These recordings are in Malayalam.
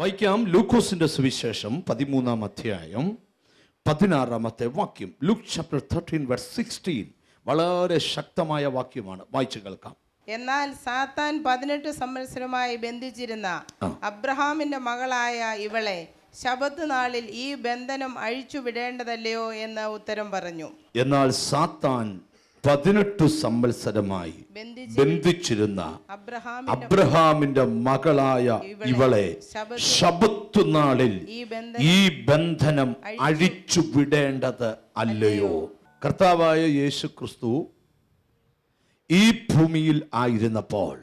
വായിക്കാം ലൂക്കോസിന്റെ സുവിശേഷം പതിമൂന്നാം അധ്യായം പതിനാറാമത്തെ വാക്യം. Luke chapter thirteen verse sixteen വളരെ ശക്തമായ വാക്യമാണ്. വായിച്ചു കേൾക്കാം. എന്നാൽ സാത്താൻ പതിനെട്ട് സംവത്സരമായി ബന്ധിച്ചിരുന്ന അബ്രഹാമിന്റെ മകളായ ഇവളെ ശബത്ത് നാളിൽ ഈ ബന്ധനം അഴിച്ചു വിടേണ്ടതല്ലയോ എന്ന് ഉത്തരം പറഞ്ഞു. എന്നാൽ സാത്താൻ പതിനെട്ട് സംവത്സരമായി ബന്ധിച്ചിരുന്ന അബ്രഹാമിന്റെ മകളായ ഇവളെ ശബത്തുനാളിൽ ഈ ബന്ധനം ഈ ബന്ധനം അഴിച്ചു വിടേണ്ടത് അല്ലയോ? കർത്താവായ യേശു ക്രിസ്തു ഈ ഭൂമിയിൽ ആയിരുന്നപ്പോൾ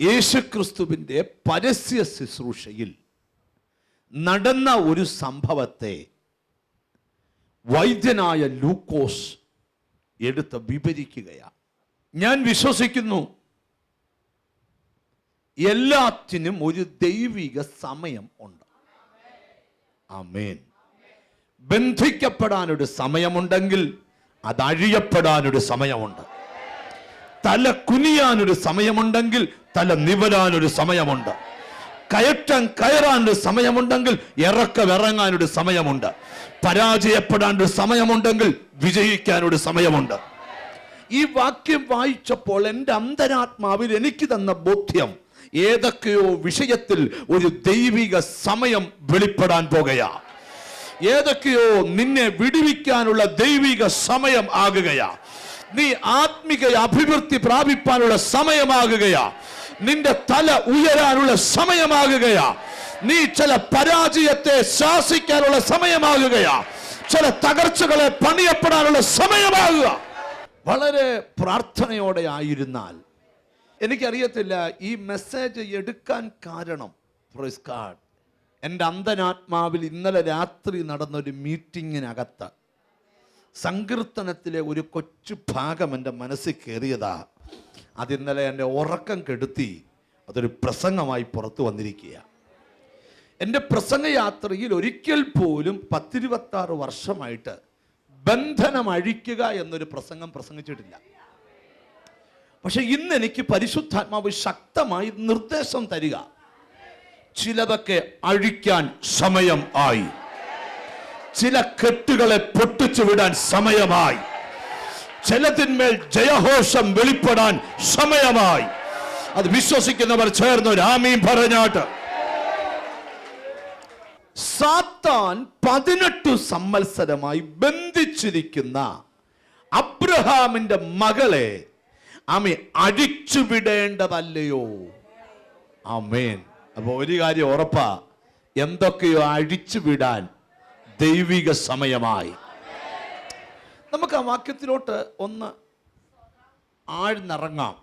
യേശുക്രിസ്തുവിന്റെ പരസ്യ ശുശ്രൂഷയിൽ നടന്ന ഒരു സംഭവത്തെ വൈദ്യനായ ലൂക്കോസ് എടുത്ത് വിവരിക്കുകയാണ് ഞാൻ വിശ്വസിക്കുന്നു. എല്ലാത്തിനും ഒരു ദൈവിക സമയം ഉണ്ട്. അമേൻ ബന്ധിക്കപ്പെടാനൊരു സമയമുണ്ടെങ്കിൽ അത് അഴിയപ്പെടാനൊരു സമയമുണ്ട്. തല കുനിയാനൊരു സമയമുണ്ടെങ്കിൽ തല നിവരാനൊരു സമയമുണ്ട്. കയറ്റം കയറാനൊരു സമയമുണ്ടെങ്കിൽ ഇറക്കം ഇറങ്ങാനൊരു സമയമുണ്ട്. പരാജയപ്പെടാൻ ഒരു സമയമുണ്ടെങ്കിൽ വിജയിക്കാനൊരു സമയമുണ്ട്. ഈ വാക്യം വായിച്ചപ്പോൾ എന്റെ അന്തരാത്മാവിൽ എനിക്ക് തന്ന ബോധ്യം ഏതൊക്കെയോ വിഷയത്തിൽ ഒരു ദൈവിക സമയം വെളിപ്പെടാൻ പോകുകയാ. ഏതൊക്കെയോ നിന്നെ വിടുവിക്കാനുള്ള ദൈവിക സമയം ആകുകയാ. നീ ആത്മിക അഭിവൃദ്ധി പ്രാപിപ്പാനുള്ള സമയമാകുകയാ. നിന്റെ തല ഉയരാനുള്ള സമയമാകുകയാ. നീ ചില പരാജയത്തെ ശാസിക്കാനുള്ള സമയമാകുകയാ. ചില തകർച്ചകളെ പണിയപ്പെടാനുള്ള സമയമാകുക. വളരെ പ്രാർത്ഥനയോടെ ആയിരുന്നാൽ എനിക്കറിയത്തില്ല ഈ മെസ്സേജ് എടുക്കാൻ കാരണം. God. എന്റെ അന്തനാത്മാവിൽ ഇന്നലെ രാത്രി നടന്നൊരു മീറ്റിങ്ങിനകത്ത് സങ്കീർത്തനത്തിലെ ഒരു കൊച്ചു ഭാഗം എന്റെ മനസ്സിൽ കയറിയതാ. അത് ഇന്നലെ എന്റെ ഉറക്കം കെടുത്തി അതൊരു പ്രസംഗമായി പുറത്തു വന്നിരിക്കുകയാണ് എന്റെ പ്രസംഗയാത്രയിൽ ഒരിക്കൽ പോലും പത്തിരുപത്താറ് വർഷമായിട്ട് ബന്ധനം അഴിക്കുക എന്നൊരു പ്രസംഗം പ്രസംഗിച്ചിട്ടില്ല. പക്ഷെ ഇന്ന് എനിക്ക് പരിശുദ്ധാത്മാവ് ശക്തമായി നിർദ്ദേശം തരിക. ചിലതൊക്കെ അഴിക്കാൻ സമയം ആയി. ചില കെട്ടുകളെ പൊട്ടിച്ചു വിടാൻ സമയമായി. ചിലതിന്മേൽ ജയഘോഷം വെളിപ്പെടാൻ സമയമായി. അത് വിശ്വസിക്കുന്നവർ ചേർന്ന് രാമീ പറഞ്ഞാട്ട് സാത്താൻ പതിനെട്ടു സംവത്സരമായി ബന്ധിച്ചിരിക്കുന്ന അബ്രഹാമിന്റെ മകളെ ആമി അഴിച്ചുവിടേണ്ടതല്ലയോ ആമേൻ. അപ്പൊ ഒരു കാര്യം ഉറപ്പാ. എന്തൊക്കെയോ അഴിച്ചുവിടാൻ ദൈവിക സമയമായി. നമുക്ക് ആ വാക്യത്തിലോട്ട് ഒന്ന് ആഴ്ന്നിറങ്ങാം.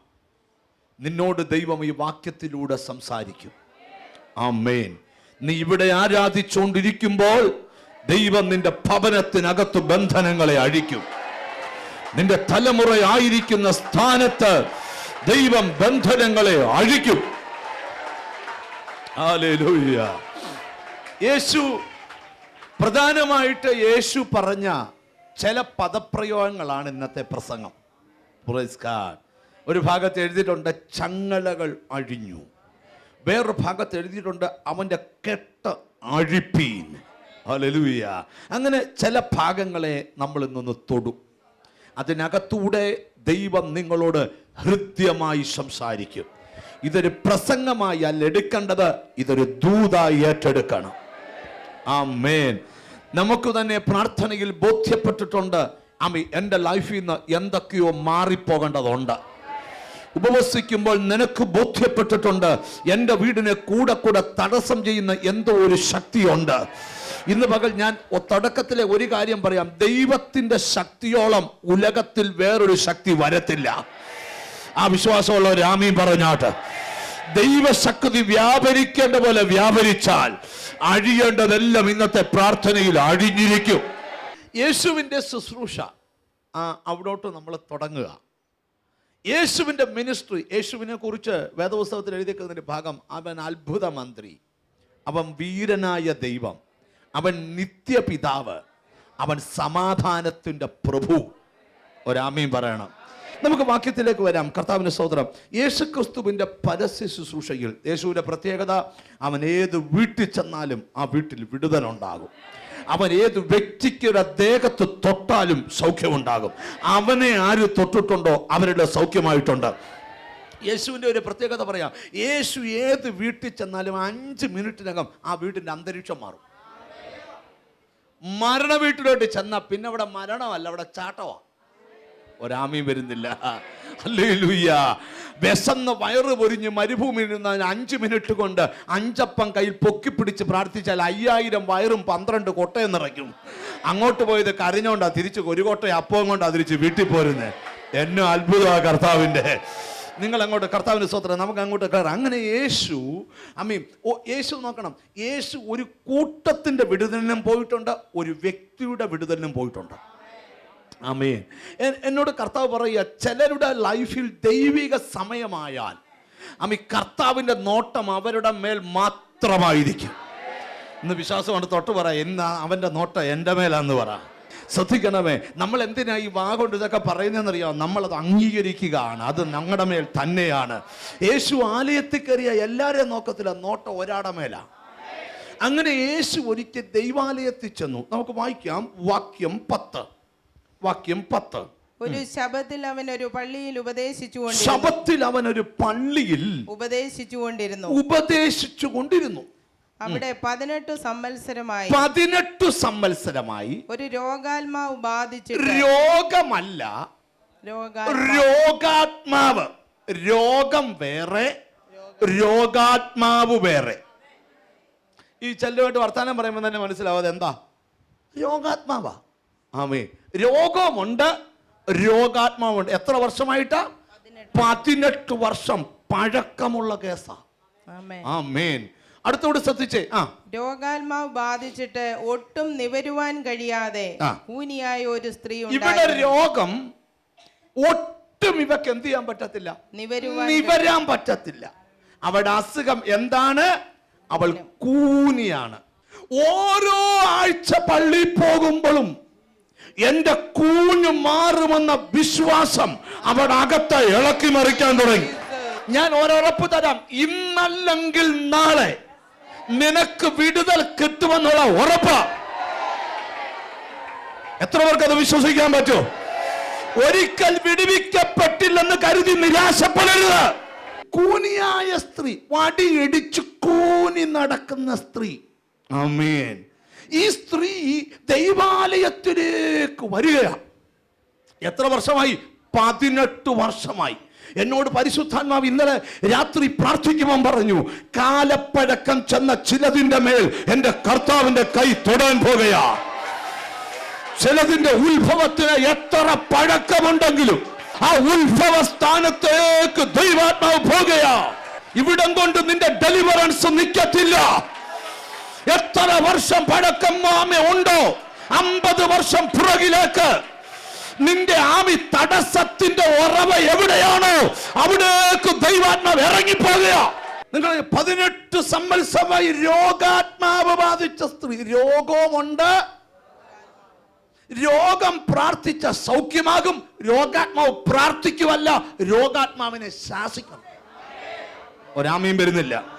നിന്നോട് ദൈവം ഈ വാക്യത്തിലൂടെ സംസാരിക്കും. ആ ആമേൻ. നീ ഇവിടെ ആരാധിച്ചുകൊണ്ടിരിക്കുമ്പോൾ ദൈവം നിന്റെ ഭവനത്തിനകത്ത് ബന്ധനങ്ങളെ അഴിക്കും. നിന്റെ തലമുറയായിരിക്കുന്ന സ്ഥാനത്ത് ദൈവം ബന്ധനങ്ങളെ അഴിക്കും. യേശു പ്രധാനമായിട്ട് യേശു പറഞ്ഞ ചില പദപ്രയോഗങ്ങളാണ് ഇന്നത്തെ പ്രസംഗം. ഒരു ഭാഗത്ത് എഴുതിയിട്ടുണ്ട് ചങ്ങലകൾ അഴിഞ്ഞു. വേറൊരു ഭാഗത്ത് എഴുതിയിട്ടുണ്ട് അവന്റെ കെട്ട് അഴിപ്പീൻ. ഹലലുയ അങ്ങനെ ചില ഭാഗങ്ങളെ നമ്മൾ ഇന്നൊന്ന് തൊടും. അതിനകത്തൂടെ ദൈവം നിങ്ങളോട് ഹൃദ്യമായി സംസാരിക്കും. ഇതൊരു പ്രസംഗമായി അല്ല എടുക്കേണ്ടത് ഇതൊരു ദൂതായി ഏറ്റെടുക്കണം. ആ മേൻ നമുക്ക് തന്നെ പ്രാർത്ഥനയിൽ ബോധ്യപ്പെട്ടിട്ടുണ്ട് അമ്മി എന്റെ ലൈഫിൽ നിന്ന് എന്തൊക്കെയോ മാറിപ്പോകേണ്ടതുണ്ട്. ഉപവസിക്കുമ്പോൾ നിനക്ക് ബോധ്യപ്പെട്ടിട്ടുണ്ട് എന്റെ വീടിനെ കൂടെ കൂടെ തടസ്സം ചെയ്യുന്ന എന്തോ ഒരു ശക്തിയുണ്ട്. ഇന്ന് പകൽ ഞാൻ തുടക്കത്തിലെ ഒരു കാര്യം പറയാം. ദൈവത്തിന്റെ ശക്തിയോളം ഉലകത്തിൽ വേറൊരു ശക്തി വരത്തില്ല. ആ വിശ്വാസമുള്ള രാമീ പറഞ്ഞാട്ട്. ദൈവശക്തി വ്യാപരിക്കേണ്ട പോലെ വ്യാപരിച്ചാൽ അഴിയേണ്ടതെല്ലാം ഇന്നത്തെ പ്രാർത്ഥനയിൽ അഴിഞ്ഞിരിക്കും. യേശുവിന്റെ ശുശ്രൂഷ അവിടോട്ട് നമ്മൾ തുടങ്ങുക. യേശുവിന്റെ മിനിസ്ട്രി യേശുവിനെ കുറിച്ച് വേദപുസ്തകത്തിൽ എഴുതിക്കുന്നതിന്റെ ഭാഗം അവൻ അത്ഭുത മന്ത്രി. അവൻ വീരനായ ദൈവം. അവൻ നിത്യപിതാവ്. അവൻ സമാധാനത്തിന്റെ പ്രഭു. ഒരാമയും പറയണം. നമുക്ക് വാക്യത്തിലേക്ക് വരാം. കർത്താവിന്റെ സ്തോത്രം. യേശു ക്രിസ്തുവിന്റെ പരസ്യ ശുശ്രൂഷയിൽ യേശുവിന്റെ പ്രത്യേകത അവൻ ഏത് വീട്ടിൽ ചെന്നാലും ആ വീട്ടിൽ വിടുതലുണ്ടാകും. അവൻ ഏത് വ്യക്തിക്കൊരു അദ്ദേഹത്ത് തൊട്ടാലും സൗഖ്യമുണ്ടാകും. അവനെ ആര് തൊട്ടിട്ടുണ്ടോ അവരുടെ സൗഖ്യമായിട്ടുണ്ട്. യേശുവിന്റെ ഒരു പ്രത്യേകത പറയാം. യേശു ഏത് വീട്ടിൽ ചെന്നാലും അഞ്ച് മിനിറ്റിനകം ആ വീട്ടിന്റെ അന്തരീക്ഷം മാറും. മരണ വീട്ടിലോട്ട് ചെന്നാൽ പിന്നെ അവിടെ മരണമല്ല അവിടെ ചാട്ടമാണ് ഒരാമയും വരുന്നില്ല. അല്ലേ ലൂയ്യ വിശന്ന് വയറ് പൊരിഞ്ഞ് മരുഭൂമിയിൽ നിന്ന് അഞ്ച് മിനിറ്റ് കൊണ്ട് അഞ്ചപ്പം കയ്യിൽ പൊക്കി പിടിച്ച് പ്രാർത്ഥിച്ചാൽ അയ്യായിരം വയറും പന്ത്രണ്ട് കൊട്ടയും നിറയ്ക്കും. അങ്ങോട്ട് പോയത് കരഞ്ഞോണ്ടാ തിരിച്ച് ഒരു കൊട്ടയും അപ്പവും കൊണ്ടാ തിരിച്ച് വീട്ടിൽ പോരുന്നത് എന്നെ അത്ഭുതമാണ് കർത്താവിന്റെ. നിങ്ങൾ അങ്ങോട്ട് കർത്താവിന് സ്വത്ര നമുക്ക് അങ്ങോട്ട് കയറാം അങ്ങനെ യേശു അമ്മീ ഓ യേശു നോക്കണം. യേശു ഒരു കൂട്ടത്തിന്റെ വിടുതലിനും പോയിട്ടുണ്ട് ഒരു വ്യക്തിയുടെ വിടുതലിനും പോയിട്ടുണ്ട്. ആമേൻ. എന്നോട് കർത്താവ് പറയുക ചിലരുടെ ലൈഫിൽ ദൈവിക സമയമായാൽ അമി കർത്താവിന്റെ നോട്ടം അവരുടെ മേൽ മാത്രമായിരിക്കും. ഇന്ന് വിശ്വാസമാണ് തൊട്ട് പറ എന്നാ അവന്റെ നോട്ടം എന്റെ മേലാന്ന് പറ. ശ്രദ്ധിക്കണമേ നമ്മൾ എന്തിനാ ഈ വാ കൊണ്ട് ഇതൊക്കെ പറയുന്നതെന്നറിയാം? നമ്മളത് അംഗീകരിക്കുകയാണ് അത് ഞങ്ങളുടെ മേൽ തന്നെയാണ്. യേശു ആലയത്തിൽ കയറിയ എല്ലാവരെയും നോക്കത്തില്ല നോട്ടം ഒരാടെ മേലാ. അങ്ങനെ യേശു ഒരിക്കൽ ദൈവാലയത്തിൽ ചെന്നു. നമുക്ക് വായിക്കാം വാക്യം പത്ത്. വാക്യം പത്ത്. ഒരു ശബത്തിൽ അവൻ ഒരു പള്ളിയിൽ ഉപദേശിച്ചു ശബത്തിൽ അവൻ ഒരു പള്ളിയിൽ ഉപദേശിച്ചുകൊണ്ടിരുന്നു ഉപദേശിച്ചു കൊണ്ടിരുന്നു. അവിടെ പതിനെട്ട് സമ്മത്സരമായി. പതിനെട്ട് സമ്മത്സരമായി. ഒരു രോഗാത്മാവ് ബാധിച്ചു രോഗമല്ല. രോഗാത്മാവ്. രോഗം വേറെ രോഗാത്മാവ് വേറെ. ഈ ചെല്ലുമായിട്ട് വർത്താനം പറയുമ്പോൾ തന്നെ മനസ്സിലാവാതെ എന്താ? രോഗാത്മാവാ. ആമേ രോഗമുണ്ട് രോഗാത്മാവുണ്ട് എത്ര വർഷമായിട്ടാ? പതിനെട്ട്. വർഷം പഴക്കമുള്ള കേസാ. ആ മേൻ അടുത്തോട് ശ്രദ്ധിച്ചേ. ആ. രോഗാത്മാവ് ബാധിച്ചിട്ട് ഒട്ടും നിവരുവാൻ കഴിയാതെ ഊനിയായ ഒരു സ്ത്രീ ഇവിടെ. രോഗം ഒട്ടും ഇവക്ക് എന്ത് ചെയ്യാൻ പറ്റത്തില്ല. നിവരാൻ പറ്റത്തില്ല. അവളുടെ അസുഖം എന്താണ്? അവൾ കൂനിയാണ്. ഓരോ ആഴ്ച പള്ളി പോകുമ്പോഴും എന്റെ കൂഞ്ഞു മാറുമെന്ന വിശ്വാസം അവിടെ അകത്ത് ഇളക്കി മറിക്കാൻ തുടങ്ങി. ഞാൻ ഒരുറപ്പ് തരാം. ഇന്നല്ലെങ്കിൽ നാളെ നിനക്ക് വിടുതൽ കിട്ടുമെന്നുള്ള ഉറപ്പ്. എത്ര പേർക്ക് അത് വിശ്വസിക്കാൻ പറ്റുമോ ഒരിക്കൽ വിടുവിക്കപ്പെട്ടില്ലെന്ന് കരുതി നിരാശപ്പെടരുത്. കൂനിയായ സ്ത്രീ വടിയിടിച്ച് കൂനി നടക്കുന്ന സ്ത്രീ. ആമേൻ. ഈ സ്ത്രീ ദൈവാലയത്തിലേക്ക് വരികയാണ് എത്ര വർഷമായി? പതിനെട്ട് വർഷമായി. എന്നോട് പരിശുദ്ധാത്മാവ് ഇന്നലെ രാത്രി പ്രാർത്ഥിക്കുമ്പോൾ പറഞ്ഞു കാലപ്പഴക്കം ചെന്ന ചിലതിന്റെ മേൽ എന്റെ കർത്താവിന്റെ കൈ തൊടാൻ പോകുകയാ. ചിലതിന്റെ ഉത്ഭവത്തിന് എത്ര പഴക്കമുണ്ടെങ്കിലും ആ ഉത്ഭവ സ്ഥാനത്തേക്ക് ദൈവാത്മാവ് പോകുകയാ. ഇവിടം കൊണ്ട് നിന്റെ ഡെലിവറൻസ് നിൽക്കത്തില്ല എത്ര വർഷം പഴക്കം ആമ ഉണ്ടോ? അമ്പത് വർഷം പുറകിലേക്ക്. നിന്റെ ആമി തടസ്സത്തിന്റെ ഉറവ എവിടെയാണോ അവിടേക്ക് ദൈവാത്മാവ് ഇറങ്ങിപ്പോകുക. നിങ്ങൾ പതിനെട്ട് സമ്മത്സമായി രോഗാത്മാവ് ബാധിച്ച സ്ത്രീ രോഗവുമുണ്ട്. രോഗം പ്രാർത്ഥിച്ച സൗഖ്യമാകും രോഗാത്മാവ് പ്രാർത്ഥിക്കുവല്ല രോഗാത്മാവിനെ ശാസിക്കണം ഒരാമയും വരുന്നില്ല.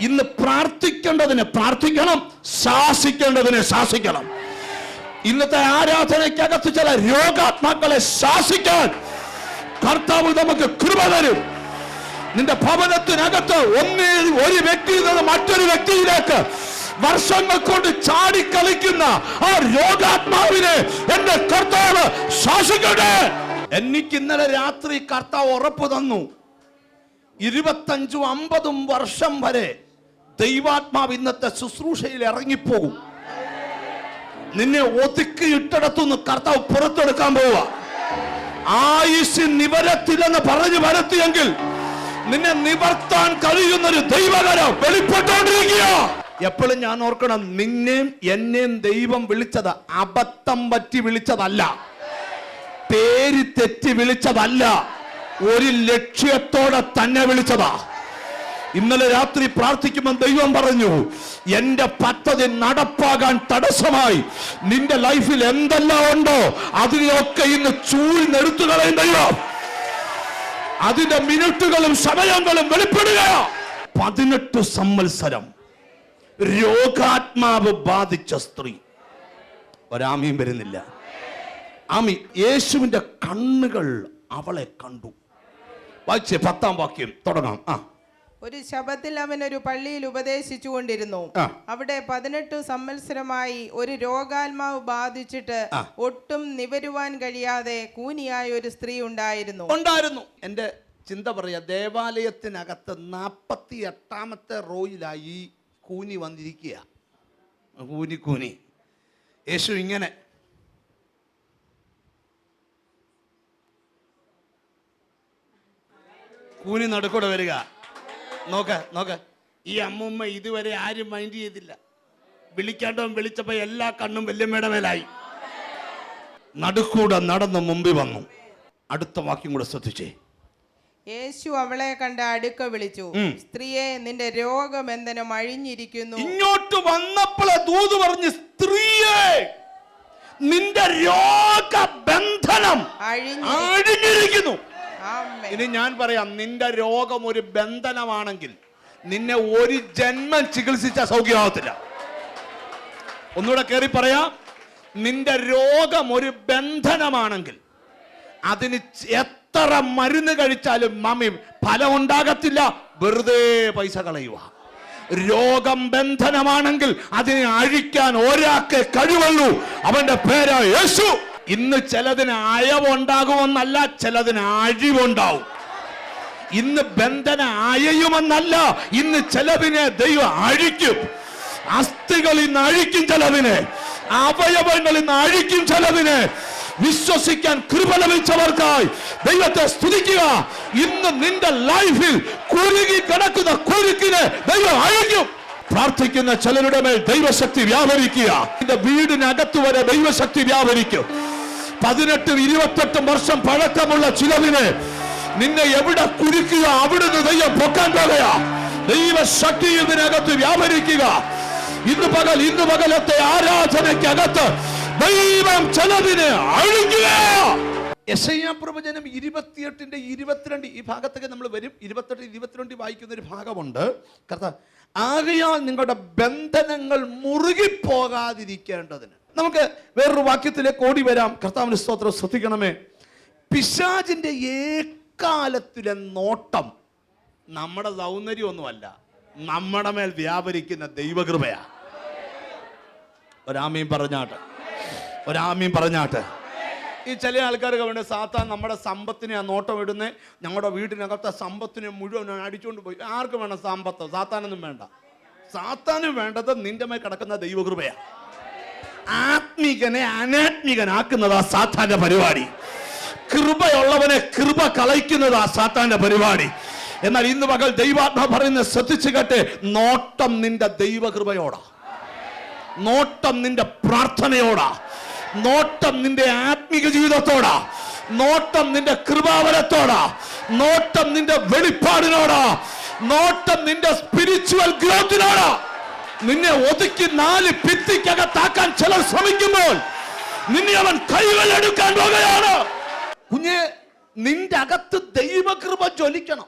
ഇന്ന് പ്രാർത്ഥിക്കേണ്ടതിനെ പ്രാർത്ഥിക്കണം ശാസിക്കേണ്ടതിനെ ശാസിക്കണം. ഇന്നത്തെ ആരാധനയ്ക്കകത്ത് ചില രോഗാത്മാക്കളെ ശാസിക്കാൻ കർത്താവ് നമുക്ക് കൃപ തരും. നിന്റെ ഭവനത്തിനകത്ത് ഒന്നേ ഒരു വ്യക്തിയിൽ നിന്ന് മറ്റൊരു വ്യക്തിയിലേക്ക് വർഷങ്ങൾ കൊണ്ട് ചാടിക്കളിക്കുന്ന ആ രോഗാത്മാവിനെ എന്റെ കർത്താവ് ശാസിക്കട്ടെ. എനിക്ക് ഇന്നലെ രാത്രി കർത്താവ് ഉറപ്പ് തന്നു. ഇരുപത്തഞ്ചും അമ്പതും വർഷം വരെ ദൈവാത്മാവ് ഇന്നത്തെ ശുശ്രൂഷയിൽ ഇറങ്ങിപ്പോകും. നിന്നെ ഒതുക്കി ഇട്ടടത്തുനിന്ന് കർത്താവ് പുറത്തെടുക്കാൻ പോവുക. ആയുസ് നിവരത്തില്ലെന്ന് പറഞ്ഞു വരത്തിയെങ്കിൽ നിന്നെ നിവർത്താൻ കഴിയുന്ന ഒരു ദൈവകരം വെളിപ്പെട്ടുകൊണ്ടിരിക്കുക എപ്പോഴും ഞാൻ ഓർക്കണം നിന്നെയും എന്നെയും ദൈവം വിളിച്ചത് അബദ്ധം പറ്റി വിളിച്ചതല്ല. പേര് തെറ്റി വിളിച്ചതല്ല. ഒരു ലക്ഷ്യത്തോടെ തന്നെ വിളിച്ചതാ. ഇന്നലെ രാത്രി പ്രാർത്ഥിക്കുമ്പോൾ ദൈവം പറഞ്ഞു. എന്റെ പദ്ധതി നടപ്പാകാൻ തടസ്സമായി. നിന്റെ ലൈഫിൽ എന്തെല്ലാം ഉണ്ടോ അതിനെയൊക്കെ ഇന്ന് ചൂഴ്ന്നെടുത്തു കളയും ദൈവം. അതിന്റെ മിനിറ്റുകളും സമയങ്ങളും വെളിപ്പെടുക പതിനെട്ട് സംവത്സരം രോഗാത്മാവ് ബാധിച്ച സ്ത്രീ. ഒരാമിയും വരുന്നില്ല. ആമി യേശുവിന്റെ കണ്ണുകൾ അവളെ കണ്ടു. വായിച്ചേ പത്താം വാക്യം. തുടങ്ങാം. ആ. ഒരു ശബത്തിൽ അവൻ ഒരു പള്ളിയിൽ ഉപദേശിച്ചു കൊണ്ടിരുന്നു അവിടെ പതിനെട്ട് സംവത്സരമായി ഒരു രോഗാത്മാവ് ബാധിച്ചിട്ട് ഒട്ടും നിവരുവാൻ കഴിയാതെ കൂനിയായ ഒരു സ്ത്രീ ഉണ്ടായിരുന്നു. ഉണ്ടായിരുന്നു. എന്റെ ചിന്ത പറയാ ദേവാലയത്തിനകത്ത് നാൽപ്പത്തി എട്ടാമത്തെ റോയിലായി കൂനി വന്നിരിക്കുക കൂനി കൂനി. യേശു ഇങ്ങനെ. കൂനി നടുക്കൂടെ വരിക. നോക്ക് നോക്ക. ഈ അമ്മുമ്മ ഇതുവരെ ആരും മൈൻഡ് ചെയ്തില്ല. വിളിക്കാണ്ടവൻ വിളിച്ചപ്പോ എല്ലാ കണ്ണും വല്യമ്മയുടെ മേലായി. നടുക്കൂടെ നടന്ന് മുമ്പിൽ വന്നു. അടുത്ത വാക്യം കൂടെ ശ്രദ്ധിച്ചേ. യേശു അവളെ കണ്ട അടുക്ക വിളിച്ചു. സ്ത്രീയെ നിന്റെ രോഗം എന്തിനും അഴിഞ്ഞിരിക്കുന്നു. ഇങ്ങോട്ട് വന്നപ്പോളെ ദൂത് പറഞ്ഞു സ്ത്രീയെ നിന്റെ രോഗബന്ധനം ബന്ധനം അഴിഞ്ഞിരിക്കുന്നു. ഇനി ഞാൻ പറയാം നിന്റെ രോഗം ഒരു ബന്ധനമാണെങ്കിൽ നിന്നെ ഒരു ജന്മം ചികിത്സിച്ച സൗഖ്യമാവത്തില്ല. ഒന്നുകൂടെ കയറി പറയാം നിന്റെ രോഗം ഒരു ബന്ധനമാണെങ്കിൽ അതിന് എത്ര മരുന്ന് കഴിച്ചാലും മമ്മി ഫലം ഉണ്ടാകത്തില്ല വെറുതെ പൈസ കളയുക. രോഗം ബന്ധനമാണെങ്കിൽ അതിനെ അഴിക്കാൻ ഒരാൾക്ക് കഴിവുള്ളൂ. അവന്റെ പേരാ യേശു. ഇന്ന് ചിലതിന് അയവുണ്ടാകുമെന്നല്ല ചിലതിന് അഴിവുണ്ടാവും. ഇന്ന് ബന്ധന അയയുമെന്നല്ല ഇന്ന് ചിലവിനെ ദൈവം അഴിക്കും. അസ്ഥികൾ ഇന്ന് അഴിക്കും ചിലവിനെ അവയവങ്ങൾ ഇന്ന് അഴിക്കും ചിലവിനെ വിശ്വസിക്കാൻ കൃപ ലഭിച്ചവർക്കായി ദൈവത്തെ സ്തുതിക്കുക. ഇന്ന് നിന്റെ ലൈഫിൽ കുരുകി കിടക്കുന്ന കുരുക്കിനെ ദൈവം അഴിക്കും. പ്രാർത്ഥിക്കുന്ന ചിലരുടെ മേൽ ദൈവശക്തി വ്യാപരിക്കുക. നിന്റെ വീടിനകത്ത് വരെ ദൈവശക്തി വ്യാപരിക്കും. പതിനെട്ടും ഇരുപത്തെട്ടും വർഷം പഴക്കമുള്ള ചിലവിനെ നിന്നെ എവിടെ കുരുക്കുക അവിടുന്ന് ദൈവം പൊക്കാൻ പോകുക. ദൈവശക്തി ഇതിനകത്ത് വ്യാപരിക്കുക. ഇന്ന് പകൽ ഇന്ന് പകലത്തെ ആരാധനയ്ക്കകത്ത് ദൈവം ചിലവിന് അഴിക്കുക യശയ്യാ പ്രവചനം ഇരുപത്തിയെട്ടിന്റെ ഇരുപത്തിരണ്ട് ഈ ഭാഗത്തൊക്കെ നമ്മൾ വരും. ഇരുപത്തെട്ട് ഇരുപത്തിരണ്ട് വായിക്കുന്ന ഒരു ഭാഗമുണ്ട്. കർത്ത ആകയാൽ നിങ്ങളുടെ ബന്ധനങ്ങൾ മുറുകിപ്പോകാതിരിക്കേണ്ടതിന്. നമുക്ക് വേറൊരു വാക്യത്തിലേക്ക് ഓടി വരാം. കർത്താവിന് സ്തോത്രം ശ്രദ്ധിക്കണമേ. പിശാചിന്റെ ഏക്കാലത്തിലെ നോട്ടം നമ്മുടെ സൗന്ദര്യമൊന്നുമല്ല നമ്മുടെ മേൽ വ്യാപരിക്കുന്ന ദൈവകൃപയാ. ഒരാമയും പറഞ്ഞാട്ട് ഒരാമയും പറഞ്ഞാട്ട്. ഈ ചില ആൾക്കാർക്ക് വേണ്ട സാത്താൻ നമ്മുടെ സമ്പത്തിനെ നോട്ടം ഇടുന്നേ. ഞങ്ങളുടെ വീട്ടിനകത്തെ സമ്പത്തിനെ മുഴുവൻ അടിച്ചുകൊണ്ട് പോയി. ആർക്കും വേണം സമ്പത്ത്? സാത്താനൊന്നും വേണ്ട. സാത്താനും വേണ്ടത് നിന്റെ മേൽ കിടക്കുന്ന ദൈവകൃപയാ. ആത്മീകനെ അനാത്മികനാക്കുന്നതാ സാത്താന്റെ പരിപാടി. കൃപയുള്ളവനെ കൃപ കളയ്ക്കുന്നതാ സാത്താന്റെ പരിപാടി. എന്നാൽ ഇന്ന് പകൽ ദൈവാത്മ പറയുന്നത് ശ്രദ്ധിച്ചു കേട്ടെ നോട്ടം നിന്റെ ദൈവകൃപയോടാ. നോട്ടം നിന്റെ പ്രാർത്ഥനയോടാ. നോട്ടം നിന്റെ ആത്മീക ജീവിതത്തോടാ. നോട്ടം നിന്റെ കൃപാവരത്തോടാ. നോട്ടം നിന്റെ വെളിപ്പാടിനോടാ. നോട്ടം നിന്റെ സ്പിരിച്വൽ ഗ്രോത്തിനോടാ നിന്നെ ഒതുക്കി നാല് ഭിത്തിക്കകത്താക്കാൻ ചിലർ ശ്രമിക്കുമ്പോൾ നിന്നെ അവൻ കൈകളെടുക്കാൻ പോകുകയാണ്. കുഞ്ഞെ നിന്റെ അകത്ത് ദൈവകൃപ ജ്വലിക്കണം.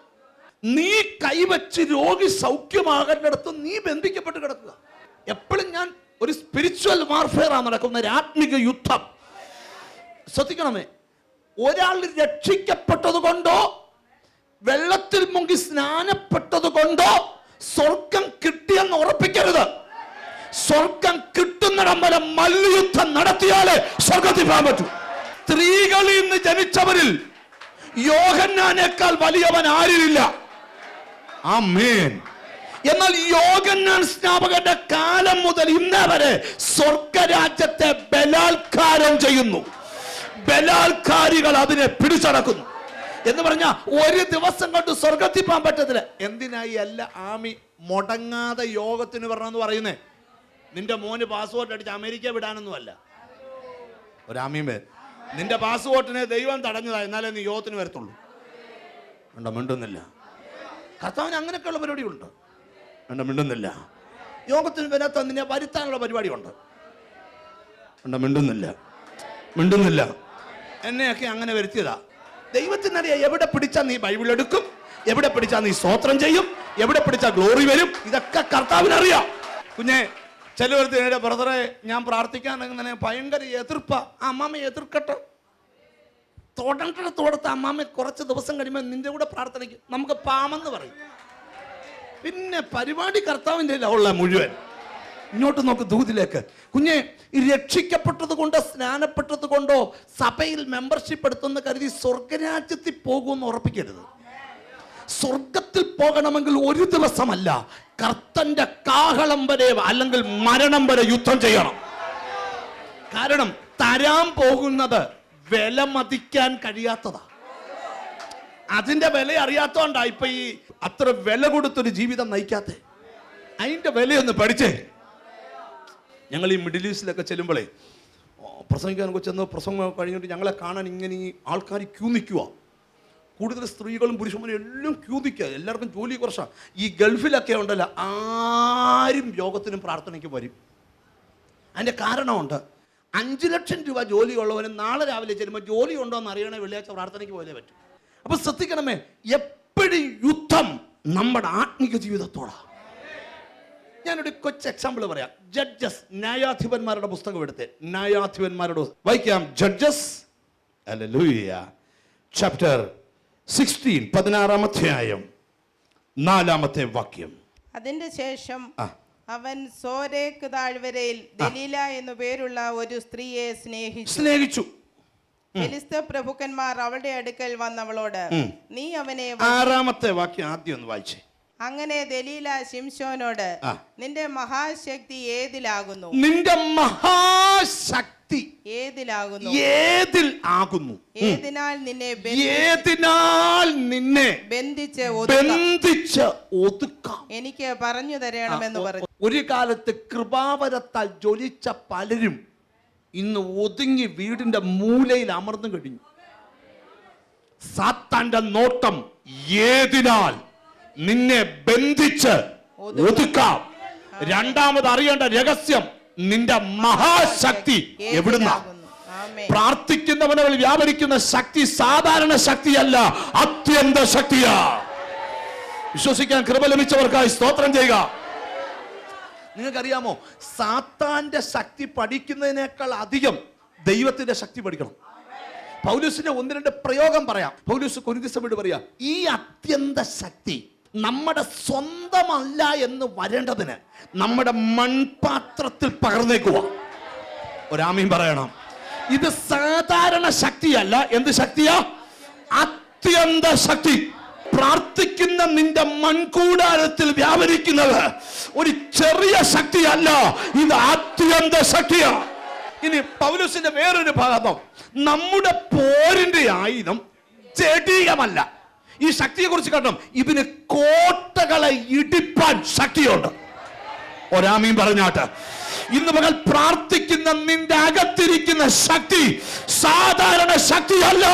നീ കൈവച്ച് രോഗി സൗഖ്യമാകേണ്ടടത്ത് നീ ബന്ധിക്കപ്പെട്ട് കിടക്കുക. എപ്പോഴും ഞാൻ ഒരു സ്പിരിച്വൽ വാർഫെയറാണ് നടക്കുന്ന ഒരു ആത്മിക യുദ്ധം. ശ്രദ്ധിക്കണമേ ഒരാൾ രക്ഷിക്കപ്പെട്ടത് കൊണ്ടോ വെള്ളത്തിൽ മുങ്ങി സ്നാനപ്പെട്ടത് കൊണ്ടോ സ്വർഗം കിട്ടിയെന്ന് ഉറപ്പിക്കരുത്. സ്വർഗം കിട്ടുന്നിടം വരെ മല്ലയുദ്ധം നടത്തിയാലേ സ്വർഗത്തിൽ പോകാൻ പറ്റൂ. സ്ത്രീകളിൽ നിന്ന് ജനിച്ചവരിൽ യോഹന്നാനേക്കാൾ വലിയവൻ ആരിലില്ല? ആമേൻ. എന്നാൽ യോഗന്നാൻ സ്നാപകന്റെ കാലം മുതൽ ഇന്നേ വരെ സ്വർഗരാജ്യത്തെ ബലാത്കാരം ചെയ്യുന്നു. ബലാത്കാരികൾ അതിനെ പിടിച്ചടക്കുന്നു. എന്ന് പറഞ്ഞ ഒരു ദിവസം കൊണ്ട് സ്വർഗത്തിൽ പോകാൻ പറ്റത്തില്ല. എന്തിനായി അല്ല ആമി മുടങ്ങാതെ യോഗത്തിന് വരണമെന്ന് പറയുന്നേ? നിന്റെ മോന് പാസ്പോർട്ട് അടിച്ച് അമേരിക്ക വിടാനൊന്നും വിടാനൊന്നുമല്ല ഒരാമീമേ നിന്റെ പാസ്പോർട്ടിനെ ദൈവം തടഞ്ഞതാ എന്നാലേ നീ യോഗത്തിന് വരത്തുള്ളൂ. ഉണ്ടോ മിണ്ടുന്നില്ല? കർത്താവിന് അങ്ങനെയൊക്കെയുള്ള പരിപാടിയുണ്ട് ഉണ്ടോ മിണ്ടുന്നില്ല. യോഗത്തിന് വരാത്ത നിന്നെ വരുത്താനുള്ള പരിപാടിയുണ്ട്. ഉണ്ടോ മിണ്ടുന്നില്ല. മിണ്ടുന്നില്ല. എന്നെയൊക്കെ അങ്ങനെ വരുത്തിയതാ. ദൈവത്തിനറിയാം എവിടെ പിടിച്ചാൽ നീ ബൈബിൾ എടുക്കും എവിടെ പിടിച്ചാൽ നീ സ്തോത്രം ചെയ്യും എവിടെ പിടിച്ചാൽ ഗ്ലോറി വരും ഇതൊക്കെ കർത്താവിനറിയാം. കുഞ്ഞെ ചിലവർക്ക് ബ്രദറെ ഞാൻ പ്രാർത്ഥിക്കാൻ അങ്ങനെ ഭയങ്കര എതിർപ്പ. ആ അമ്മാമ്മ എതിർക്കട്ടെ. തൊടണ്ടിടത്തോടത്ത് അമ്മാമ്മ കുറച്ച് ദിവസം കഴിയുമ്പോൾ നിന്റെ കൂടെ പ്രാർത്ഥനയ്ക്ക് നമുക്ക് പാമെന്ന് പറയും. പിന്നെ പരിപാടി കർത്താവിന്റെ ഉള്ള മുഴുവൻ. ഇങ്ങോട്ട് നോക്ക് ദൂതിലേക്ക്. കുഞ്ഞെ രക്ഷിക്കപ്പെട്ടത് കൊണ്ടോ സ്നാനപ്പെട്ടത് കൊണ്ടോ സഭയിൽ മെമ്പർഷിപ്പ് എടുത്തെന്ന് കരുതി സ്വർഗരാജ്യത്തിൽ പോകുമെന്ന് ഉറപ്പിക്കരുത്. സ്വർഗത്തിൽ പോകണമെങ്കിൽ ഒരു ദിവസമല്ല കർത്തന്റെ കാഹളം വരെ അല്ലെങ്കിൽ മരണം വരെ യുദ്ധം ചെയ്യണം. കാരണം തരാൻ പോകുന്നത് വില മതിക്കാൻ കഴിയാത്തതാ. അതിന്റെ വില അറിയാത്തോണ്ടാ ഇപ്പൊ ഈ അത്ര വില കൊടുത്തൊരു ജീവിതം നയിക്കാത്ത. അതിന്റെ വിലയൊന്ന് പഠിച്ചേ. ഞങ്ങൾ ഈ മിഡിൽ ഈസ്റ്റിലൊക്കെ ചെല്ലുമ്പോഴേ പ്രസംഗിക്കാനൊക്കെ ചെന്ന് പ്രസംഗം കഴിഞ്ഞിട്ട് ഞങ്ങളെ കാണാൻ ഇങ്ങനെ ഈ ആൾക്കാർ ക്യൂ നിൽക്കുക കൂടുതൽ സ്ത്രീകളും പുരുഷന്മാരും എല്ലാം ക്യൂ നിൽക്കുക എല്ലാവർക്കും ജോലി കുറച്ചാണ് ഈ ഗൾഫിലൊക്കെ ഉണ്ടല്ലോ ആരും യോഗത്തിനും പ്രാർത്ഥനയ്ക്ക് വരും. അതിന്റെ കാരണമുണ്ട് അഞ്ച് ലക്ഷം രൂപ ജോലി ജോലിയുള്ളവന് നാളെ രാവിലെ ചെല്ലുമ്പോൾ ജോലി ഉണ്ടോ എന്ന് അറിയണേ വെള്ളിയാഴ്ച പ്രാർത്ഥനയ്ക്ക് പോയാലേ പറ്റും. അപ്പോൾ ശ്രദ്ധിക്കണമേ എപ്പോഴും യുദ്ധം നമ്മുടെ ആത്മീക ജീവിതത്തോടാണ് ഞാനൊരു കൊച്ചു എക്സാമ്പിൾ പറയാം. ജഡ്ജസ് ന്യായാധിപന്മാരുടെ പുസ്തകം എടുത്ത് ന്യായാധിപന്മാരുടെ. വായിക്കാം. ജഡ്ജസ് അല്ല ചാപ്റ്റർ സിക്സ്റ്റീൻ പതിനാറാം അധ്യായം നാലാമത്തെ വാക്യം. അതിന്റെ ശേഷം അവൻ സോരേക്ക് താഴ്വരയിൽ ദലീല എന്നു പേരുള്ള ഒരു സ്ത്രീയെ സ്നേഹിച്ചു. സ്നേഹിച്ചു. ഫിലിസ്ത പ്രഭുക്കന്മാർ അവളുടെ അടുക്കൽ വന്നവളോട് നീ അവനെ ആറാമത്തെ വാക്യം ആദ്യം ഒന്ന് വായിച്ചേ. അങ്ങനെ ദലീല ശിംശോനോട്. നിന്റെ മഹാശക്തി ഏതിലാകുന്നു? നിന്റെ മഹാശക്തി ഏതിലാകുന്നു? ഏതിൽ ആകുന്നു? ഏതിനാൽ നിന്നെ ഏതിനാൽ നിന്നെ ബന്ധിച്ച് ബന്ധിച്ച് ഒതുക്കാം. എനിക്ക് പറഞ്ഞു തരണമെന്ന് പറഞ്ഞു. ഒരു കാലത്ത് കൃപാവരത്താൽ ജ്വലിച്ച പലരും ഇന്ന് ഒതുങ്ങി വീടിന്റെ മൂലയിൽ അമർന്നു കഴിഞ്ഞു. സാത്താന്റെ നോട്ടം ഏതിനാൽ നിന്നെ ബന്ധിച്ച് ഒതുക്കാം. രണ്ടാമത് അറിയേണ്ട രഹസ്യം നിന്റെ മഹാശക്തി എവിടുന്ന? പ്രാർത്ഥിക്കുന്നവനവൾ വ്യാപരിക്കുന്ന ശക്തി സാധാരണ ശക്തിയല്ല അത്യന്ത ശക്തിയാ. വിശ്വസിക്കാൻ കൃപ ലഭിച്ചവർക്കായി സ്തോത്രം ചെയ്യുക. നിങ്ങൾക്കറിയാമോ? സാത്താന്റെ ശക്തി പഠിക്കുന്നതിനേക്കാൾ അധികം ദൈവത്തിന്റെ ശക്തി പഠിക്കണം. പൗലൂസിന്റെ ഒന്ന് രണ്ട് പ്രയോഗം പറയാം. പൗലൂസ് കൊരിന്തിസഭയോട് പറയാ ഈ അത്യന്ത ശക്തി നമ്മുടെ സ്വന്തമല്ല എന്ന് വരേണ്ടതിന് നമ്മുടെ മൺപാത്രത്തിൽ പകർന്നേക്കുക. ഒരാമീൻ പറയണം. ഇത് സാധാരണ ശക്തിയല്ല. എന്ത് ശക്തിയാ? അത്യന്ത ശക്തി. പ്രാർത്ഥിക്കുന്ന നിന്റെ മൺകൂടാരത്തിൽ വ്യാപരിക്കുന്നത് ഒരു ചെറിയ ശക്തിയല്ല. ഇത് അത്യന്ത ശക്തിയാണ് ഇനി പൗലുസിന്റെ വേറൊരു ഭാഗം. നമ്മുടെ പോരിന്റെ ആയുധം ജഡീകമല്ല. ഈ ശക്തിയെ കുറിച്ച് കണ്ടോ ഇതിന് കോട്ടകളെ ഇടിപ്പാൻ ശക്തിയുണ്ട്. ഒരാമീൻ പറഞ്ഞാട്ട് ഇന്ന് പകൽ പ്രാർത്ഥിക്കുന്ന നിന്റെ അകത്തിരിക്കുന്ന ശക്തി സാധാരണ ശക്തിയല്ല.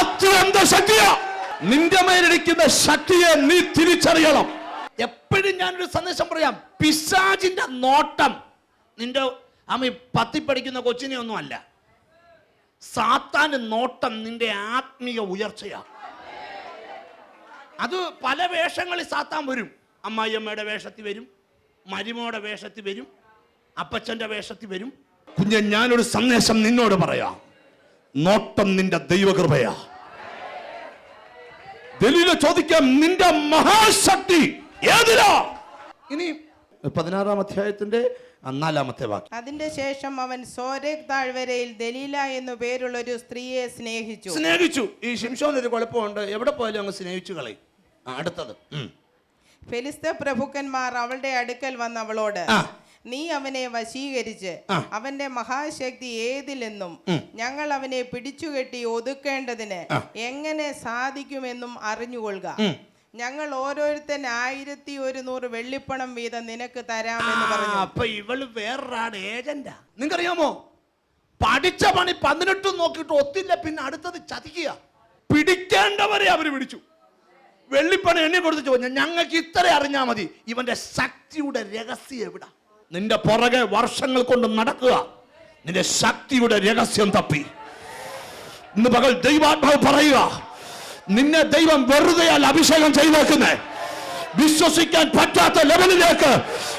അത്യന്ത ശക്തിയാ. നിന്റെ മേലിരിക്കുന്ന ശക്തിയെ നീ തിരിച്ചറിയണം. എപ്പോഴും ഞാനൊരു സന്ദേശം പറയാം. പിശാചിന്റെ നോട്ടം. നിന്റെ അമ്മ പത്തി പഠിക്കുന്ന കൊച്ചിനെ ഒന്നും അല്ല. സാത്താന്റെ നോട്ടം നിന്റെ ആത്മീയ ഉയർച്ചയാണ് അത് പല വേഷങ്ങളിൽ സാത്താൻ വരും. അമ്മായിയമ്മയുടെ വേഷത്തിൽ വരും മരുമയുടെ വേഷത്തിൽ വരും അപ്പച്ചന്റെ വേഷത്തിൽ വരും. കുഞ്ഞൻ ഞാനൊരു സന്ദേശം നിന്നോട് പറയാം. നോട്ടം നിന്റെ ദൈവകൃപയാ. ദലീല ചോദിക്കാം നിന്റെ മഹാശക്തി ഏതിലാ? ഇനി പതിനാറാം അധ്യായത്തിന്റെ നാലാമത്തെ വാക്യം. അതിന്റെ ശേഷം അവൻ സോരേഖ് താഴ്വരയിൽ ദലീല എന്നു പേരുള്ള ഒരു സ്ത്രീയെ സ്നേഹിച്ചു. സ്നേഹിച്ചു. ഈ ശിംഷോൻ ഒരു കുഴപ്പമുണ്ട്. എവിടെ പോയാലും അങ്ങ് സ്നേഹിച്ചു കളയും. ആ, അടുത്തത്. ഉം. ഫെലിസ്ത പ്രഭുക്കന്മാർ അവളുടെ അടുക്കൽ വന്ന് അവളോട്. നീ അവനെ വശീകരിച്ച് അവന്റെ മഹാശക്തി ഏതിലെന്നും ഞങ്ങൾ അവനെ പിടിച്ചുകെട്ടി ഒതുക്കേണ്ടതിന് എങ്ങനെ സാധിക്കുമെന്നും അറിഞ്ഞുകൊള്ളുക. ഞങ്ങൾ ഓരോരുത്തൻ ആയിരത്തി ഒരുന്നൂറ് വെള്ളിപ്പണം വീതം നിനക്ക് തരാമെന്ന് പറഞ്ഞു. അപ്പൊ ഇവൾ ഏജന്റാ? നിങ്ങറിയാമോ പഠിച്ച പണി പതിനെട്ടും നോക്കിയിട്ട് ഒത്തില്ല പിന്നെ അടുത്തത് ചതിക്കുക. പിടിക്കേണ്ടവരെ അവർ പിടിച്ചു. വെള്ളിപ്പണി എന്നെ കൊടുത്ത് ചോദിച്ചു ഞങ്ങൾക്ക് ഇത്ര അറിഞ്ഞാൽ മതി. ഇവന്റെ ശക്തിയുടെ രഹസ്യം എവിടാ? നിന്റെ പുറകെ വർഷങ്ങൾ കൊണ്ട് നടക്കുക. നിന്റെ ശക്തിയുടെ രഹസ്യം തപ്പി. ഇന്ന് പകൽ ദൈവാത്മാവ് പറയുക നിന്നെ ദൈവം വെറുതെയാൽ അഭിഷേകം ചെയ്തേക്കുന്നേ. വിശ്വസിക്കാൻ പറ്റാത്ത ലെവലിലേക്ക്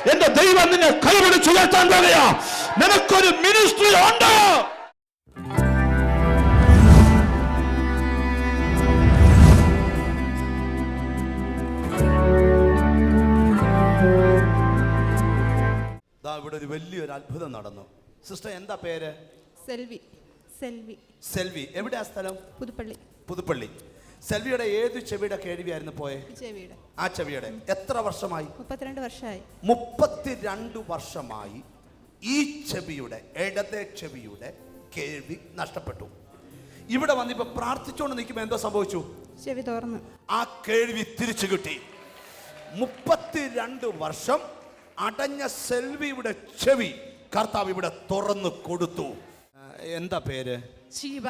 എന്റെ ദൈവം നിന്നെ കൈപിടിച്ചുയർത്താൻ പോകുകയാ. നിനക്കൊരു മിനിസ്ട്രി ഉണ്ട്. ദാ ഇവിടെ ഒരു വലിയൊരു അത്ഭുതം നടന്നു. സിസ്റ്റർ എന്താ പേര്? സെൽവി. സെൽവി. സെൽവി. എവിടെയാ സ്ഥലം? പുതുപ്പള്ളി. പുതുപ്പള്ളി. സെൽവിയുടെ ഏത് ചെവിയുടെ കേൾവിയായിരുന്നു പോയെ? ചെവിയുടെ. ആ ചെവിയുടെ. എത്ര വർഷമായി? മുപ്പത്തിരണ്ട് വർഷമായി. മുപ്പത്തിരണ്ട് വർഷമായി ഈ ചെവിയുടെ ഇടത്തെ ചെവിയുടെ കേൾവി നഷ്ടപ്പെട്ടു. ഇവിടെ വന്നിപ്പോ പ്രാർത്ഥിച്ചുകൊണ്ട് നിൽക്കുമ്പോൾ എന്തോ സംഭവിച്ചു? ചെവി തുറന്നു ആ കേൾവി തിരിച്ചു കിട്ടി. മുപ്പത്തിരണ്ട് വർഷം അടഞ്ഞ സെൽവിയുടെ ചെവി. കർത്താവ് ഇവിടെ തുറന്നു കൊടുത്തു. എന്താ പേര്? ഷീബ.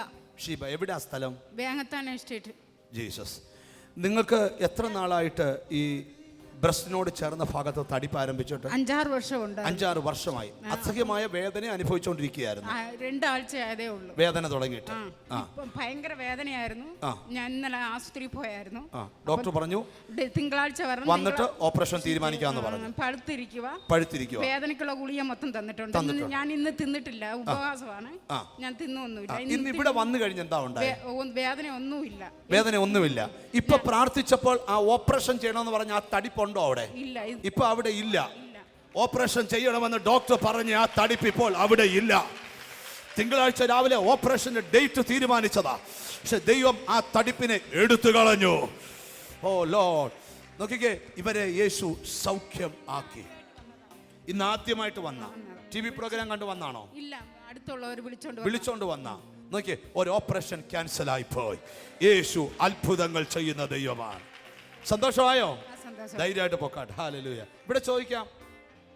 ഷീബ എവിടെയാ സ്ഥലം? വേങ്ങത്താൻ എസ്റ്റേറ്റ്. ജീസസ്. നിങ്ങൾക്ക് എത്ര നാളായിട്ട് ഈ ബ്രസ്റ്റിനോട് ചേർന്ന ഭാഗത്ത് തടിപ്പ് ആരംഭിച്ചിട്ട് അഞ്ചാറ് വർഷമുണ്ട്. അഞ്ചാറ് വർഷമായി. അസഹ്യമായ വേദന അനുഭവിച്ചുകൊണ്ടിരിക്കുകയായിരുന്നു രണ്ടാഴ്ചയായതേ രണ്ടാഴ്ച ഉള്ളൂ. വേദന തുടങ്ങിയിട്ട്. ഭയങ്കര വേദനയായിരുന്നു. ഞാൻ ഇന്നലെ ആശുപത്രി പോയായിരുന്നു. ഡോക്ടർ പറഞ്ഞു തിങ്കളാഴ്ച വരണം. വന്നിട്ട് ഓപ്പറേഷൻ തീരുമാനിക്കാന്ന് പറഞ്ഞു. പഴുത്തിരിക്കുക പഴുത്തിരിക്കുക വേദനക്കുള്ള ഗുളിക മൊത്തം തന്നിട്ടുണ്ട്. ഞാൻ ഇന്ന് തിന്നിട്ടില്ല. ഉപവാസമാണ്. ഞാൻ തിന്നൊന്നുമില്ല. ഇന്ന് ഇവിടെ വന്നു കഴിഞ്ഞ എന്താ ഒ- വേദന ഒന്നുമില്ല വേദന ഒന്നുമില്ല ഇപ്പൊ പ്രാർത്ഥിച്ചപ്പോൾ ആ ഓപ്പറേഷൻ ചെയ്യണമെന്ന് പറഞ്ഞ ആ തടിപ്പുണ്ടോ അവിടെ? ഇപ്പൊ അവിടെ ഇല്ല. ഓപ്പറേഷൻ ചെയ്യണമെന്ന് ഡോക്ടർ പറഞ്ഞ ആ തടിപ്പ് ഇപ്പോൾ അവിടെ ഇല്ല. തിങ്കളാഴ്ച രാവിലെ ഓപ്പറേഷന്റെ ഡേറ്റ് തീരുമാനിച്ചതാ. പക്ഷെ ദൈവം ആ തടിപ്പിനെ എടുത്തു കളഞ്ഞു. ഓ ലോഡ് നോക്കിക്കേ ഇവരെ യേശു സൗഖ്യം ആക്കി. ഇന്ന് ആദ്യമായിട്ട് വന്ന. ടി വി പ്രോഗ്രാം കണ്ടു വന്നാണോ? വിളിച്ചോണ്ട് വന്നു. നോക്കിയേ ഒരു ഓപ്പറേഷൻ ക്യാൻസൽ ആയി പോയി. യേശു അത്ഭുതങ്ങൾ ചെയ്യുന്ന ദൈവമാണ്. സന്തോഷമായോ? ധൈര്യമായിട്ട് പൊക്കാട്ട്. ഹാലലൂയ ഇവിടെ ചോദിക്കാം.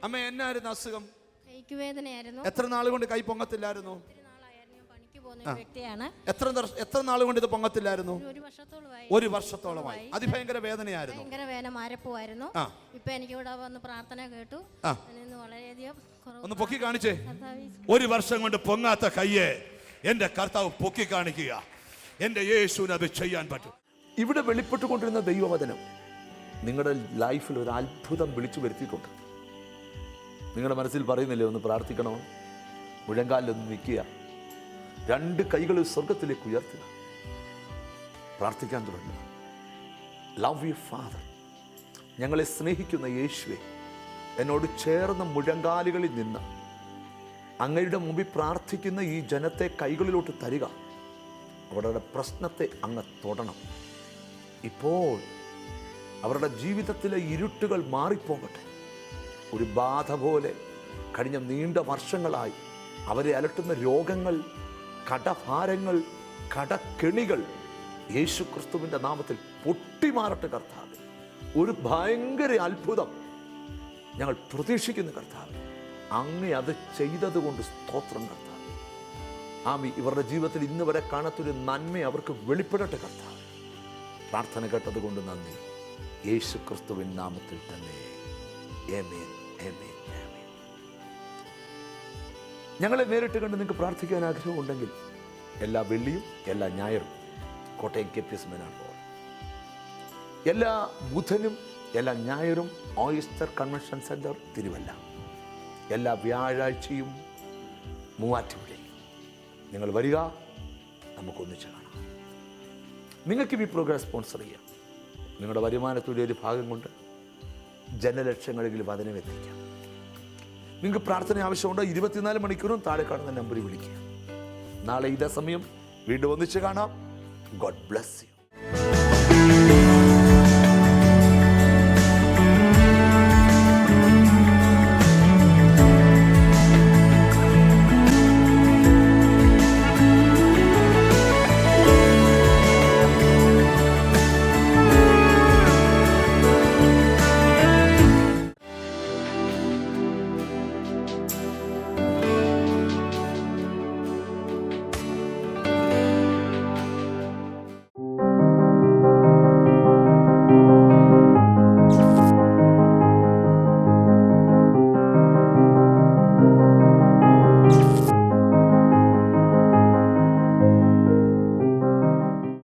അമ്മ എന്നായിരുന്നു അസുഖം? കൈക്ക് വേദനയായിരുന്നു എത്ര നാൾ കൊണ്ട് കൈ പൊങ്ങത്തില്ലായിരുന്നു? ഒത്തിരി പണിക്ക് പോകുന്ന വ്യക്തിയാണ്. എത്ര എത്ര നാൾ കൊണ്ട് ഇത് പൊങ്ങത്തില്ലായിരുന്നു? ഒരു- വർഷത്തോളമായി. ഒരു വർഷത്തോളമായി. അതിഭയങ്കര വേദനയായിരുന്നു. ഭയങ്കര വേദന മാരപ്പുമായിരുന്നു ആ. ഇപ്പൊ എനിക്ക് ഇവിടെ വന്ന് പ്രാർത്ഥന കേട്ടു. വളരെയധികം ഒന്ന് പൊക്കി കാണിച്ചേ. ഒരു വർഷം കൊണ്ട് പൊങ്ങാത്ത കയ്യെ എന്റെ കർത്താവ് പൊക്കി കാണിക്കുക. എന്റെ യേശുവിന് അത് ചെയ്യാൻ പറ്റും. ഇവിടെ വെളിപ്പെട്ടുകൊണ്ടിരുന്ന ദൈവവചനം. നിങ്ങളുടെ ലൈഫിൽ ഒരു അത്ഭുതം വിളിച്ചു വരുത്തിയിട്ടുണ്ട്. നിങ്ങളുടെ മനസ്സിൽ പറയുന്നില്ലേ ഒന്ന് പ്രാർത്ഥിക്കണോ? മുഴങ്കാലിലൊന്ന് നിൽക്കുക. രണ്ട് കൈകൾ സ്വർഗത്തിലേക്ക് ഉയർത്തുക. പ്രാർത്ഥിക്കാൻ തുടങ്ങുക. ലവ് യു ഫാദർ ഞങ്ങളെ സ്നേഹിക്കുന്ന യേശുവെ എന്നോട് ചേർന്ന മുഴങ്കാലുകളിൽ നിന്ന് അങ്ങയുടെ മുമ്പിൽ പ്രാർത്ഥിക്കുന്ന ഈ ജനത്തെ കൈകളിലോട്ട് തരിക. അവരുടെ പ്രശ്നത്തെ അങ്ങ് തൊടണം. ഇപ്പോൾ അവരുടെ ജീവിതത്തിലെ ഇരുട്ടുകൾ മാറിപ്പോകട്ടെ. ഒരു ബാധ പോലെ കഴിഞ്ഞ നീണ്ട വർഷങ്ങളായി അവരെ അലട്ടുന്ന രോഗങ്ങൾ കടഭാരങ്ങൾ കടക്കെണികൾ യേശു ക്രിസ്തുവിന്റെ നാമത്തിൽ പൊട്ടിമാറട്ടെ കർത്താവ്. ഒരു ഭയങ്കര അത്ഭുതം ഞങ്ങൾ പ്രതീക്ഷിക്കുന്ന കർത്താവ്. അങ്ങ് അത് ചെയ്തതുകൊണ്ട് സ്തോത്രം കർത്താവ്. ആമി ഇവരുടെ ജീവിതത്തിൽ ഇന്ന് വരെ കാണാത്തൊരു നന്മ അവർക്ക് വെളിപ്പെടട്ടെ കർത്താവ്. പ്രാർത്ഥന കേട്ടതുകൊണ്ട് നന്ദി. യേശു ക്രിസ്തുവിൻ നാമത്തിൽ തന്നെ. ഞങ്ങളെ നേരിട്ട് കണ്ട് നിങ്ങൾക്ക് പ്രാർത്ഥിക്കാൻ ആഗ്രഹമുണ്ടെങ്കിൽ എല്ലാ വെള്ളിയും എല്ലാ ഞായറും Kottayam K P S hall എല്ലാ ബുധനും എല്ലാ ഞായറും ഓയിസ്റ്റർ കൺവെൻഷൻ സെന്റർ തിരുവല്ല. എല്ലാ വ്യാഴാഴ്ചയും മൂവാറ്റുപുഴ നിങ്ങൾ വരിക നമുക്കൊന്നിച്ച് കാണാം. നിങ്ങൾക്കും ഈ പ്രോഗ്രാം സ്പോൺസർ ചെയ്യാം. നിങ്ങളുടെ വരുമാനത്തിന്റെ ഒരു ഭാഗം കൊണ്ട് ജനലക്ഷങ്ങളെങ്കിലും അതിനെ എത്തിക്കാം. നിങ്ങൾക്ക് പ്രാർത്ഥന ആവശ്യമുണ്ടോ? ഇരുപത്തിനാല് മണിക്കൂറും താഴെ കാണുന്ന നമ്പറിൽ വിളിക്കുക. നാളെ ഇതേ സമയം വീണ്ടും ഒന്നിച്ച് കാണാം. God bless you